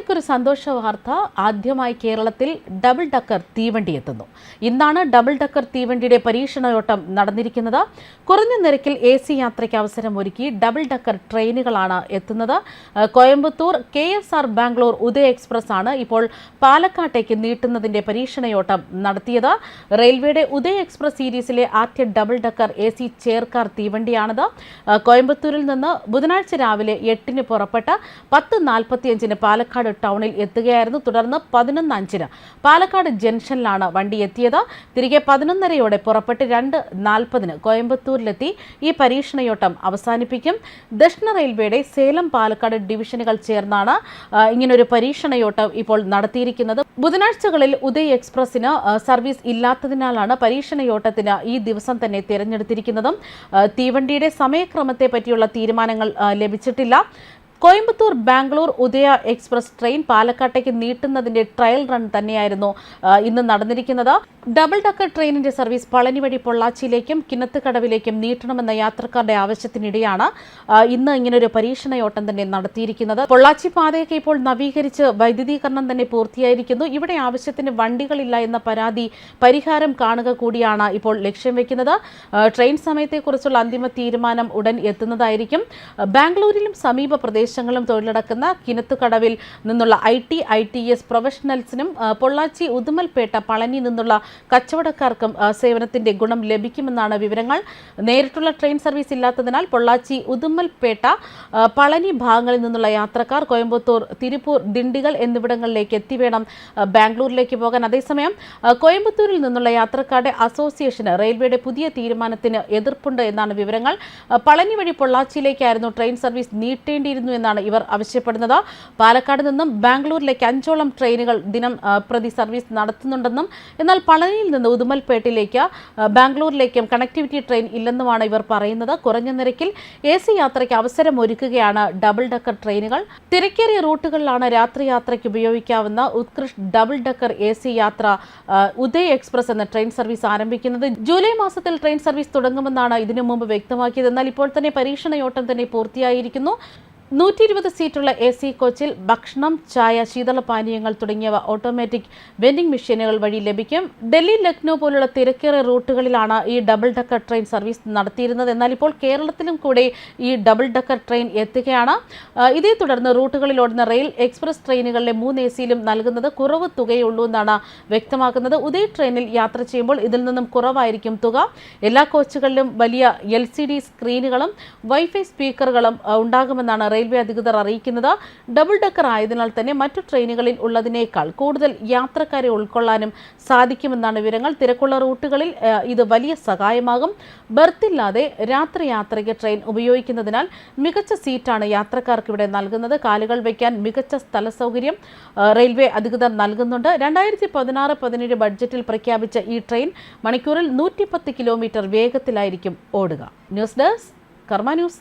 യാത്രികർക്കൊരു സന്തോഷ വാർത്ത ആദ്യമായി കേരളത്തിൽ ഡബിൾ ഡക്കർ തീവണ്ടി എത്തുന്നു. ഇന്നാണ് ഡബിൾ ഡക്കർ തീവണ്ടിയുടെ പരീക്ഷണയോട്ടം നടന്നിരിക്കുന്നത്. കുറഞ്ഞ നിരക്കിൽ എ സി യാത്രയ്ക്ക് അവസരം ഒരുക്കി ഡബിൾ ഡക്കർ ട്രെയിനുകളാണ് എത്തുന്നത്. Coimbatore K S R Bangalore Udaya express ആണ് ഇപ്പോൾ പാലക്കാട്ടേക്ക് നീട്ടുന്നതിന്റെ പരീക്ഷണയോട്ടം നടത്തിയത്. റെയിൽവേയുടെ ഉദയ എക്സ്പ്രസ് സീരീസിലെ ആദ്യ double decker A C chair car തീവണ്ടിയാണിത്. കോയമ്പത്തൂരിൽ നിന്ന് ബുധനാഴ്ച രാവിലെ എട്ടിന് പുറപ്പെട്ട് പത്ത് നാൽപ്പത്തിയഞ്ചിന് പാലക്കാട് ടൗണിൽ എത്തുകയായിരുന്നു. തുടർന്ന് പതിനൊന്ന് അഞ്ചിന് പാലക്കാട് ജംഗ്ഷനിലാണ് വണ്ടി എത്തിയത്. തിരികെ പതിനൊന്നരയോടെ പുറപ്പെട്ട് രണ്ട് നാൽപ്പതിന് കോയമ്പത്തൂരിലെത്തി. ഈ പരീക്ഷണയോട്ടം അവസാനിപ്പിക്കും. ദക്ഷിണ റെയിൽവേയുടെ സേലം പാലക്കാട് ഡിവിഷനുകൾ ചേർന്നാണ് ഇങ്ങനൊരു പരീക്ഷണയോട്ടം ഇപ്പോൾ നടത്തിയിരിക്കുന്നത്. ബുധനാഴ്ചകളിൽ ഉദയ് എക്സ്പ്രസിന് സർവീസ് ഇല്ലാത്തതിനാലാണ് പരീക്ഷണയോട്ടത്തിന് ഈ ദിവസം തന്നെ തിരഞ്ഞെടുത്തിരിക്കുന്നതും. തീവണ്ടിയുടെ സമയക്രമത്തെ പറ്റിയുള്ള തീരുമാനങ്ങൾ ലഭിച്ചിട്ടില്ല. കോയമ്പത്തൂർ ബാംഗ്ലൂർ ഉദയ എക്സ്പ്രസ് ട്രെയിൻ പാലക്കാട്ടേക്ക് നീട്ടുന്നതിന്റെ ട്രയൽ റൺ തന്നെയായിരുന്നു. ഇന്ന് നടന്നിരിക്കുന്നത്. ഡബിൾ ഡക്കർ ട്രെയിനിന്റെ സർവീസ് പളനി വഴി പൊള്ളാച്ചിയിലേക്കും കിണത്തുകടവിലേക്കും നീട്ടണമെന്ന യാത്രക്കാരുടെ ആവശ്യത്തിനിടെയാണ് ഇന്ന് ഇങ്ങനൊരു പരീക്ഷണയോട്ടം തന്നെ നടത്തിയിരിക്കുന്നത്. പൊള്ളാച്ചി പാതയൊക്കെ ഇപ്പോൾ നവീകരിച്ച് വൈദ്യുതീകരണം തന്നെ പൂർത്തിയായിരിക്കുന്നു. ഇവിടെ ആവശ്യത്തിന് വണ്ടികളില്ല എന്ന പരാതി പരിഹാരം കാണുക കൂടിയാണ് ഇപ്പോൾ ലക്ഷ്യം വെക്കുന്നത്. ട്രെയിൻ സമയത്തെക്കുറിച്ചുള്ള അന്തിമ തീരുമാനം ഉടൻ എത്തുന്നതായിരിക്കും. ബാംഗ്ലൂരിലും സമീപ പ്രദേശങ്ങളിലും തൊഴിലടക്കുന്ന കിനത്തുകടവിൽ നിന്നുള്ള I T I T S പ്രൊഫഷണൽസിനും Pollachi Udumalpet Palani നിന്നുള്ള കച്ചവടക്കാർക്കും സേവനത്തിന്റെ ഗുണം ലഭിക്കുമെന്നാണ് വിവരങ്ങൾ. നേരിട്ടുള്ള ട്രെയിൻ സർവീസ് ഇല്ലാത്തതിനാൽ പൊള്ളാച്ചി ഉദുമൽപേട്ട പളനി ഭാഗങ്ങളിൽ നിന്നുള്ള യാത്രക്കാർ കോയമ്പത്തൂർ തിരുപ്പൂർ ദിണ്ടികൾ എന്നിവിടങ്ങളിലേക്ക് എത്തിവേണം ബാംഗ്ലൂരിലേക്ക് പോകാൻ. അതേസമയം കോയമ്പത്തൂരിൽ നിന്നുള്ള യാത്രക്കാരുടെ അസോസിയേഷന് റെയിൽവേയുടെ പുതിയ തീരുമാനത്തിന് എതിർപ്പുണ്ട് എന്നാണ് വിവരങ്ങൾ. പളനി വഴി പൊള്ളാച്ചിയിലേക്കായിരുന്നു ട്രെയിൻ സർവീസ് നീട്ടേണ്ടിയിരുന്നു എന്നാണ് ഇവർ ആവശ്യപ്പെടുന്നത്. പാലക്കാട് നിന്നും ബാംഗ്ലൂരിലേക്ക് അഞ്ചോളം ട്രെയിനുകൾ ദിനം പ്രതി സർവീസ് നടത്തുന്നുണ്ടെന്നും എന്നാൽ പളനിയിൽ നിന്ന് ഉദുമൽപേട്ടിലേക്ക് ബാംഗ്ലൂരിലേക്കും കണക്ടിവിറ്റി ട്രെയിൻ ഇല്ലെന്നുമാണ് ഇവർ പറയുന്നത്. കുറഞ്ഞ നിരക്കിൽ എ സി യാത്രയ്ക്ക് അവസരം ഒരുക്കുകയാണ് ഡബിൾ ഡക്കർ ട്രെയിനുകൾ. തിരക്കേറിയ റൂട്ടുകളിലാണ് രാത്രി യാത്രയ്ക്ക് ഉപയോഗിക്കാവുന്ന Utkrisht double decker A C യാത്ര ഉദയ് എക്സ്പ്രസ് എന്ന ട്രെയിൻ സർവീസ് ആരംഭിക്കുന്നത്. ജൂലൈ മാസത്തിൽ ട്രെയിൻ സർവീസ് തുടങ്ങുമെന്നാണ് ഇതിനു മുമ്പ് വ്യക്തമാക്കിയത്. എന്നാൽ ഇപ്പോൾ തന്നെ പരീക്ഷണയോട്ടം തന്നെ പൂർത്തിയായിരിക്കുന്നു. നൂറ്റി ഇരുപത് സീറ്റുള്ള എ സി കോച്ചിൽ ഭക്ഷണം ചായ ശീതളപാനീയങ്ങൾ തുടങ്ങിയവ ഓട്ടോമാറ്റിക് വെൻഡിംഗ് മെഷീനുകൾ വഴി ലഭിക്കും. ഡൽഹി ലക്നൗ പോലുള്ള തിരക്കേറിയ റൂട്ടുകളിലാണ് ഈ ഡബിൾ ഡക്കർ ട്രെയിൻ സർവീസ് നടത്തിയിരുന്നത്. എന്നാൽ ഇപ്പോൾ കേരളത്തിലും കൂടെ ഈ ഡബിൾ ഡക്കർ ട്രെയിൻ എത്തുകയാണ്. ഇതേ തുടർന്ന് റൂട്ടുകളിൽ ഓടുന്ന റെയിൽ എക്സ്പ്രസ് ട്രെയിനുകളിലെ മൂന്ന് എ സിയിലും നൽകുന്നത് കുറവ് തുകയുള്ളൂ എന്നാണ് വ്യക്തമാക്കുന്നത്. ഉദയ് ട്രെയിനിൽ യാത്ര ചെയ്യുമ്പോൾ ഇതിൽ നിന്നും കുറവായിരിക്കും തുക. എല്ലാ കോച്ചുകളിലും വലിയ എൽ സ്ക്രീനുകളും വൈഫൈ സ്പീക്കറുകളും ഉണ്ടാകുമെന്നാണ് ഉണ്ടാകുമെന്നാണ് റെയിൽവേ അധികൃതർ അറിയിക്കുന്നത് ഡബിൾ ഡെക്കർ ആയതിനാൽ തന്നെ മറ്റു ട്രെയിനുകളിൽ ഉള്ളതിനേക്കാൾ കൂടുതൽ യാത്രക്കാരെ ഉൾക്കൊള്ളാനും സാധിക്കുമെന്നാണ് വിവരങ്ങൾ. തിരക്കുള്ള റൂട്ടുകളിൽ ഇത് വലിയ സഹായമാകും. ബർത്തില്ലാതെ രാത്രി യാത്രയ്ക്ക് ട്രെയിൻ ഉപയോഗിക്കുന്നതിനാൽ മികച്ച സീറ്റാണ് യാത്രക്കാർക്ക് ഇവിടെ നൽകുന്നത്. കാലുകൾ വയ്ക്കാൻ മികച്ച സ്ഥല സൗകര്യം റെയിൽവേ അധികൃതർ നൽകുന്നുണ്ട്. രണ്ടായിരത്തി പതിനാറ് പതിനേഴ് ബഡ്ജറ്റിൽ പ്രഖ്യാപിച്ച ഈ ട്രെയിൻ മണിക്കൂറിൽ നൂറ്റിപ്പത്ത് കിലോമീറ്റർ വേഗത്തിലായിരിക്കും ഓടുക. News desk Karma news.